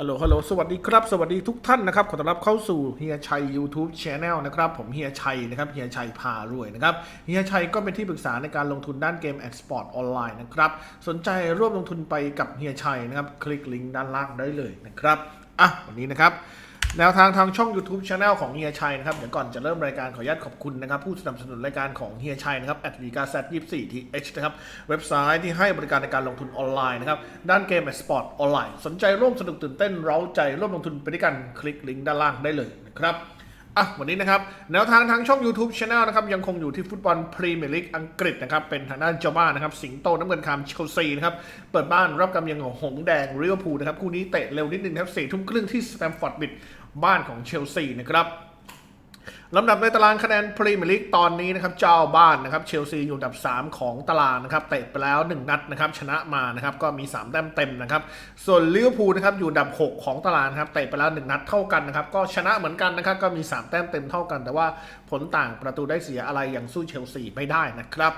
ฮัลโหล ฮัลโหล สวัสดีครับ สวัสดีทุกท่านนะครับ ขอต้อนรับเข้าสู่เฮียชัย YouTube Channel นะครับ ผมเฮียชัยนะครับ เฮียชัยพารวยนะครับ เฮียชัยก็เป็นที่ปรึกษาในการลงทุนด้านเกมแอดสปอร์ตออนไลน์นะครับ สนใจร่วมลงทุนไปกับเฮียชัยนะครับ คลิกลิงก์ด้านล่างได้เลยนะครับ อะ วันนี้นะครับ แนวทางทางช่อง YouTube Channel ของเฮียชัยนะครับ เดี๋ยวก่อนจะเริ่มรายการขออนุญาตขอบคุณนะครับ ผู้สนับสนุนรายการของเฮียชัยนะครับ a t l i g a z 24 th นะครับ เว็บไซต์ที่ให้บริการในการลงทุนออนไลน์นะครับ ด้านเกมและสปอร์ตออนไลน์ สนใจร่วมสนุกตื่นเต้น เร้าใจร่วมลงทุนไปด้วยกันคลิกลิงก์ด้านล่างได้เลยนะครับ อะวันนี้นะครับแนวทางทางช่อง YouTube Channel นะครับยังคงอยู่ที่ฟุตบอลพรีเมียร์ลีกอังกฤษนะครับเป็นทางด้านเจ้าบ้านนะครับสิงโตน้ำเงินคามเชลซีนะครับเปิดบ้านรับกำยังของหงแดงเรียวพูลนะครับคู่นี้เตะเร็วนิดนึงนะครับสี่ทุ่มครึ่งที่สแตมฟอร์ดบิดบ้านของเชลซีนะครับ ลำดับในตารางคะแนนพรีเมียร์ลีกตอนนี้นะครับเจ้าบ้านนะครับเชลซีอยู่อันดับ 3 ของตารางนะครับเตะไปแล้ว 1 นัดนะครับชนะมานะครับก็มี 3 แต้มเต็มนะครับส่วนลิเวอร์พูลนะครับอยู่อันดับ 6 ของตารางนะครับเตะไปแล้ว 1 นัดเท่ากันนะครับก็ชนะเหมือนกันนะครับก็มี 3 แต้มเต็มเท่ากัน แต่ว่าผลต่างประตูได้เสียอะไรอย่างสู้เชลซีไม่ได้นะครับ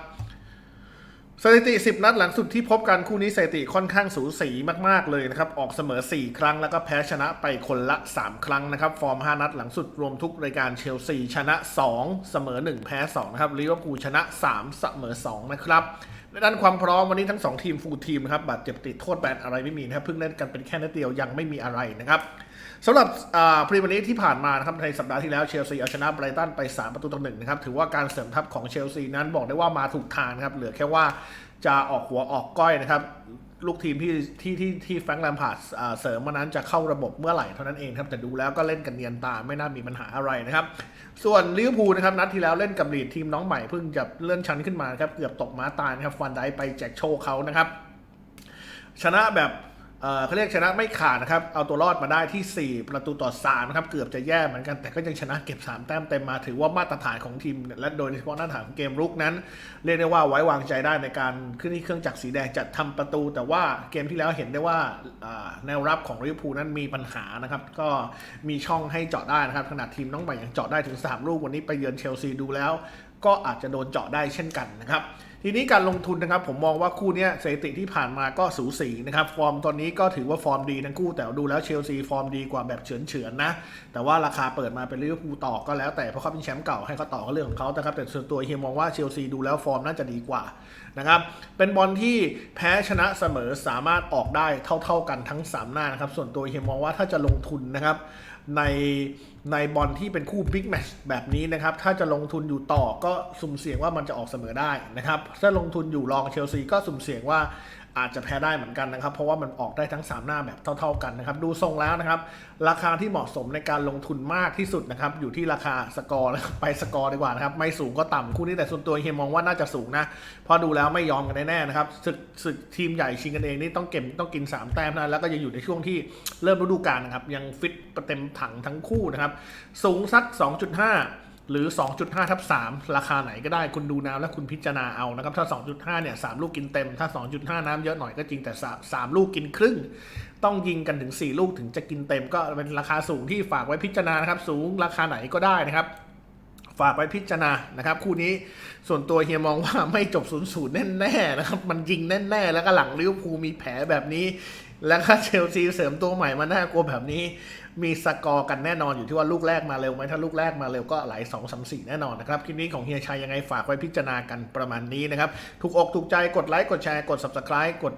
สถิติ 10 นัดหลังสุดที่พบกันคู่นี้สถิติค่อนข้างสูสีมากๆเลยนะครับ ออกเสมอ 4 ครั้งแล้วก็แพ้ชนะไปคนละ 3 ครั้งนะครับ ฟอร์ม 5 นัดหลังสุดรวมทุกรายการเชลซีชนะ 2 เสมอ 1 แพ้ 2 นะครับลิเวอร์พูลชนะ 3 เสมอ 2 นะครับ ในด้านความพร้อมวันนี้ทั้ง 2 ทีมฟูลทีมนะครับบาดเจ็บติดโทษแบนอะไรไม่มีนะครับเพิ่งเล่นกันเป็นแค่นัดเดียวยังไม่มีอะไรนะครับสำหรับพรีเมียร์ลีกที่ผ่านมานะครับในสัปดาห์ที่แล้วเชลซีเอาชนะไบรตันไป 3 ประตูต่อหนึ่งนะครับถือว่าการเสริมทัพของเชลซีนั้นบอกได้ว่ามาถูกทางนะครับเหลือแค่ว่าจะออกหัวออกก้อยนะครับ ลูกทีมที่ที่ที่ที่แฟรงค์แลมพาร์ดอ่าเสริมมานั้นจะเข้าระบบเมื่อไหร่เท่านั้นเองครับ แต่ดูแล้วก็เล่นกันเนียนตาไม่น่ามีปัญหาอะไรนะครับ ส่วนลิเวอร์พูลนะครับนัดที่แล้วเล่นกับลีดทีมน้องใหม่เพิ่งจะเลื่อนชั้นขึ้นมานะครับ เกือบตกม้าตายนะครับฟันได้ไปแจกโชว์เขานะครับ ชนะแบบ เขาเรียกชนะไม่ขาดนะครับ เอาตัวรอดมาได้ที่ 4 ประตูต่อ3นะครับ เกือบจะแย่เหมือนกัน แต่ก็ยังชนะเก็บ 3 แต้มเต็มมา ถือว่ามาตรฐานของทีม และโดยเฉพาะมาตรฐานของเกมรุกนั้น เรียกได้ว่าไว้วางใจได้ในการขึ้นที่เครื่องจักรสีแดงจัดทำประตู แต่ว่าเกมที่แล้วเห็นได้ว่าอ่าแนวรับของลิเวอร์พูลนั้นมีปัญหานะครับ ก็มีช่องให้เจาะได้นะครับ ขนาดทีมน้องใหม่ยังเจาะได้ถึง 3 ลูก วันนี้ไปเยือนเชลซีดูแล้ว ก็อาจจะโดนเจาะได้เช่นกันนะครับทีนี้การลงทุนนะครับผมมองว่าคู่นี้สถิติที่ผ่านมาก็สูสีนะครับฟอร์มตอนนี้ก็ถือว่าฟอร์มดีทั้งคู่ แต่ดูแล้วเชลซีฟอร์มดีกว่าแบบเฉือนเฉือนๆนะแต่ว่าราคาเปิดมาเป็นลิเวอร์พูลต่อก็แล้วแต่เพราะเขาเป็นแชมป์เก่าให้เขาต่อก็เรื่องของเขานะครับแต่ส่วนตัวเฮียมองว่าเชลซีดูแล้วฟอร์มน่าจะดีกว่านะครับเป็นบอลที่แพ้ชนะเสมอสามารถออกได้เท่า ๆกันทั้ง 3 หน้านะครับส่วนตัวเฮียมองว่าถ้าจะลงทุนนะครับในในบอลที่เป็นคู่บิ๊กแมชแบบนี้นะครับ ถ้าจะลงทุนอยู่ต่อก็สุ่มเสี่ยงว่ามันจะออกเสมอได้นะครับ ถ้าลงทุนอยู่รองเชลซีก็สุ่มเสี่ยงว่า อาจจะแพ้ได้เหมือนกันนะครับ เพราะว่ามันออกได้ทั้ง 3 หน้าแบบเท่า ๆกันนะครับ ดูทรงแล้วนะครับ ราคาที่เหมาะสมในการลงทุนมากที่สุดนะครับ อยู่ที่ราคาสกอร์ไปสกอร์ดีกว่านะครับ ไม่สูงก็ต่ำคู่นี้แต่ส่วนตัวเฮียมองว่าน่าจะสูงนะเพราะดูแล้วไม่ยอมกันแน่ๆนะครับศึกศึกทีมใหญ่ชิงกันเองนี่ต้องเก็บต้องกิน 3 แต้มนะแล้วก็ยังอยู่ในช่วงที่เริ่มฤดูกาลนะครับยังฟิตเต็มถังทั้งคู่นะครับสูงสัก 2.5 หรือ 2.5ทับ3ราคาไหนก็ได้คุณดูน้ำแล้วคุณพิจารณาเอานะครับ ถ้า 2.5 เนี่ย 3 ลูกกินเต็ม ถ้า 2.5 น้ำเยอะหน่อยก็จริงแต่3ลูกกินครึ่ง ต้องยิงกันถึง 4 ลูกถึงจะกินเต็ม ก็เป็นราคาสูงที่ฝากไว้พิจารณานะครับ สูงราคาไหนก็ได้นะครับฝากไว้พิจารณานะครับ คู่นี้ส่วนตัวเฮียมองว่าไม่จบ0ูนย์แน่ๆนะครับ มันยิงแน่ ๆ แล้วก็หลังลิเวอร์พูลมีแผลแบบนี้ แล้วก็เชลซีเสริมตัวใหม่มาน่ากลัวแบบนี้ มีสกอร์กันแน่นอนอยู่ที่ว่าลูกแรกมาเร็วไหมถ้าลูกแรกมาเร็วก็ไหล2 3 4 แน่นอนนะครับ คลิปนี้ของเฮียชัยยังไงฝากไว้พิจารณากันประมาณนี้นะครับถูกอกถูกใจกดไลค์กดแชร์กด subscribe กด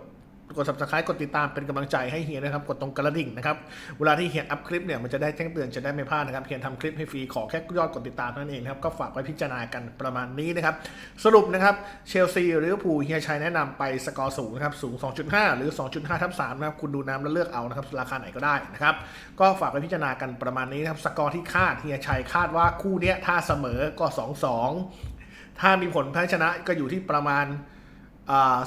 กด subscribe กดติดตามเป็นกำลังใจให้เฮียนะครับ กดตรงกระดิ่งนะครับ เวลาที่เฮียอัพคลิปเนี่ยมันจะได้แจ้งเตือนจะได้ไม่พลาดนะครับ เฮียทำคลิปให้ฟรีขอแค่ยอดกดติดตามเท่านั้นเองนะครับ ก็ฝากไว้พิจารณากันประมาณนี้นะครับ สรุปนะครับ เชลซีหรือลิเวอร์พูลเฮียชัยแนะนำไปสกอร์สูงนะครับ สูง 2.5 หรือ 2.5ทับ3นะครับ คุณดูน้ำแล้วเลือกเอานะครับ ราคาไหนก็ได้นะครับ ก็ฝากไว้พิจารณากันประมาณนี้นะครับ สกอร์ที่คาดเฮียชัยคาดว่าคู่เนี้ยถ้าเสมอก็ 2-2 ถ้ามีผลแพ้ชนะก็อยู่ที่ประมาณ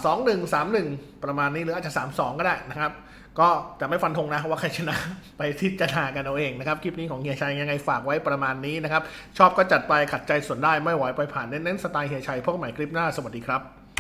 สองหนึ่งสามหนึ่งประมาณนี้หรืออาจจะสามสองก็ได้นะครับ ก็จะไม่ฟันธงนะว่าใครชนะไปทิจารณากันเอาเองนะครับ คลิปนี้ของเฮียชัยยังไงฝากไว้ประมาณนี้นะครับ ชอบก็จัดไปขัดใจส่วนได้ไม่ไหวไปผ่านเน้นๆสไตล์เฮียชัยพบกันใหม่คลิปหน้าสวัสดีครับ